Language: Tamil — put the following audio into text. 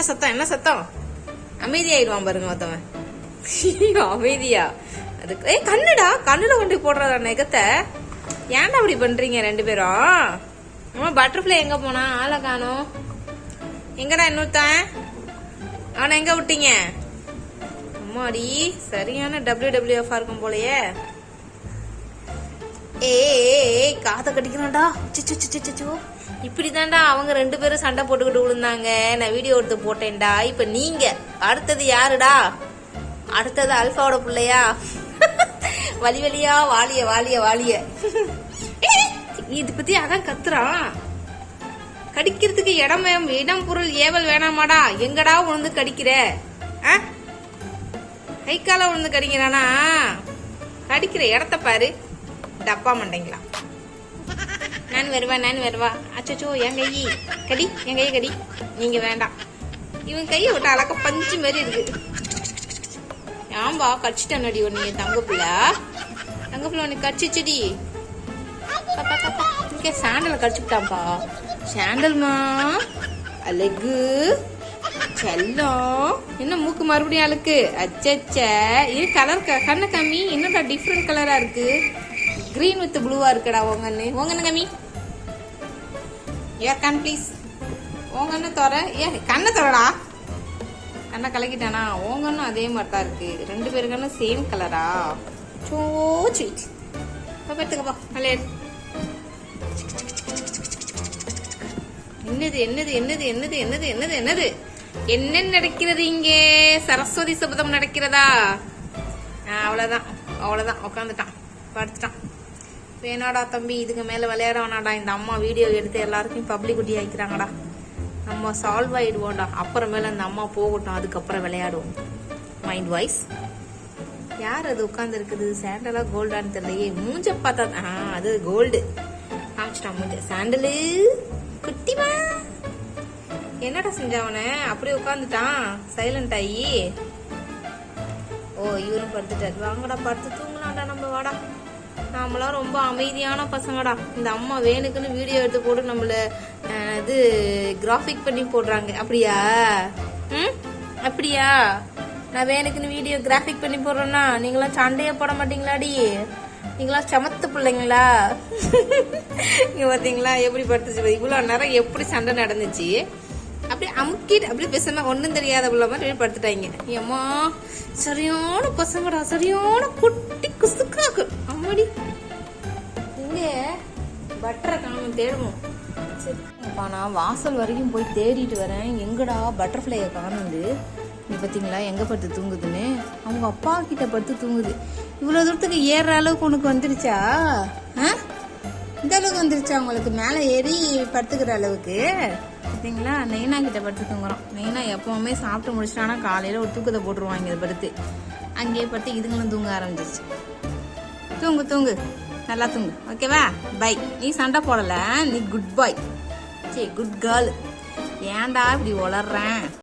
என்ன சத்தம்? என்ன சத்தம்? அமைதியாயிடுவான் பாருங்க ஒருத்தவன் அமைதியா? அதுக்கு ஏய் கண்ணுடா. கண்ணுல கொண்டு போடுறதா நெகத்தை ஏன்டா அப்படி பண்றீங்க ரெண்டு பேரும்? ஆமா பட்டர்ஃப்ளை எங்க போனா? ஆளை காணும். எங்கடா இன்னொருத்தன்? அவனை எங்க விட்டீங்க? அம்மாடி சரியான டபிள்யூ டபிள்யூஎஃப் இருக்கும் போலயே. ஏய் காதை கடிக்கிறான்டா சிச்சு சிச்சு சிச்சு இப்படிதான்டா அவங்க ரெண்டு பேரும் சண்டை போட்டுக்கிட்டு விழுந்தாங்க. நான் வீடியோ எடுத்து போட்டேன்டா. இப்ப நீங்க அடுத்தது யாருடா? அடுத்தது அல்ஃபாவோட பிள்ளையா? வலி வலியா? வாலிய வாலிய வாலிய. இது பத்தி அதான் கத்துறான். கடிக்கிறதுக்கு இடம் இடம் பொருள் ஏவல் வேணாமாடா. எங்கடா உழுந்து கடிக்கிற? ஆ? கை காலை உழுந்து கடிக்கிறானா? கடிக்கிற இடத்த பாரு. டப்பா மண்டைங்களா. நான் வருவா நான் வருவா. அச்சோ என் கை. கடி என் கையை கடி. நீங்க வேண்டாம். இவன் கையை விட்டு அழகா பஞ்சு மாதிரி இருக்கு. ஆம்பா கடிச்சிட்டானடி உன்னைய தங்க பிள்ளை. தங்க பிள்ளை உனக்கு கடிச்சிச்சுடி. பாப்பா பாப்பா இங்கே சாண்டலை கடிச்சுட்டான்ப்பா சாண்டல்மா அழகு. செல்லம். என்ன மூக்கு மறுபடியும் அழுக்கு? அச்சச்ச. இது கலர் கண்ணை கம்மி. என்னடா டிஃப்ரெண்ட் கலரா இருக்கு? கிரீன் வித் ப்ளூவா இருக்குடா உங்க அண்ணு. உங்க கம்மி. ஏர் கண் ப்ளீஸ் உங்க அண்ணு தோற ஏ கண்ணை தோறடா கண்ணை கலக்கிட்டானா? உங்க அதே மாதிரி தான் இருக்கு. ரெண்டு பேரு கண்ணும் சேம் கலரா சோ ஸ்வீட் எடுத்துக்கப்பா நல்ல என்னது என்னது என்னது என்னது என்னது என்னது என்னது? என்ன நடக்கிறது இங்கே? சரஸ்வதி சபதம் நடக்கிறதா? அவ்வளோதான் அவ்வளவுதான். அவ்வளவுதான். உட்காந்துட்டான் படுத்துட்டான். வேணாடா தம்பி இதுக்கு மேல விளையாட வேணாடா. இந்த அம்மா வீடியோ எடுத்து எல்லாருக்கும் பப்ளிக் குட்டி ஆக்கிக்கிறாங்கடா. நம்ம சால்வ் ஆயிடுவோம்டா. அப்புறமேல அந்த அம்மா போகட்டும் அதுக்கப்புறம் விளையாடுவோம். மைண்ட் வாய்ஸ் யார் அது உட்கார்ந்து இருக்குது சாண்டலா கோல்டான்னு தெரியலையே. மூஞ்ச பார்த்தா ஆ அது கோல்டு காமிச்சிட்டான் மூஞ்ச. சாண்டலு குட்டிமா? என்னடா செஞ்சவன அப்படியே உட்காந்துட்டான் சைலண்ட் ஆகி ஓ இவரும் படுத்துட்டாரு. வாங்கடா படுத்து தூங்கலாம்டா நம்ம வாடா. நாமெல்லாம் ரொம்ப அமைதியான பசங்கடா. இந்த அம்மா வேணுக்குன்னு வீடியோ எடுத்து போட்டு நம்மள இது கிராஃபிக் பண்ணி போடுறாங்க. அப்படியா? ம்? அப்படியா? நான் வேணுக்குன்னு வீடியோ கிராஃபிக் பண்ணி போடுறேன்னா நீங்களாம் சண்டையே போட மாட்டீங்களாடி? நீங்களாம் சமத்து பிள்ளைங்களா? இங்க பாத்தீங்களா? எப்படி படுத்துச்சு இவ்வளோ நேரம் எப்படி சண்டை நடந்துச்சு? அப்படியே அமுக்கிட்டு அப்படியே பேசாம ஒன்றும் தெரியாத பிள்ளை மாதிரி படுத்துட்டாங்க. ஏம்மா சரியான பசங்கடா சரியான குட்டி தேடுவோம். சரி. அப்பா நான் வாசல் வரைக்கும் போய் தேடிட்டு வரேன். எங்கடா பட்டர்ஃப்ளையை காணுது? இது பார்த்தீங்களா எங்கே படுத்து தூங்குதுன்னு? அவங்க அப்பா கிட்ட படுத்து தூங்குது. இவ்வளோ தூரத்துக்கு ஏறுற அளவுக்கு உனக்கு வந்துருச்சா? ஆ? இந்த அளவுக்கு வந்துருச்சா? உங்களுக்கு மேலே ஏறி படுத்துக்கிற அளவுக்கு? பார்த்தீங்களா நெய்னா கிட்ட படுத்து தூங்குறோம் நெய்னா எப்பவுமே சாப்பிட்டு முடிச்சிட்டானா காலையில் ஒரு தூக்கத்தை போட்டுருவாங்க இதை படுத்து. அங்கேயே படுத்து இதுங்களும் தூங்க ஆரம்பிச்சிருச்சு. தூங்கு தூங்கு. நல்லா தூங்கு. ஓகேவா பை நீ சண்டை போடல நீ குட் பாய் சரி குட் கேர்ள் ஏன்டா இப்படி உளர்றேன்?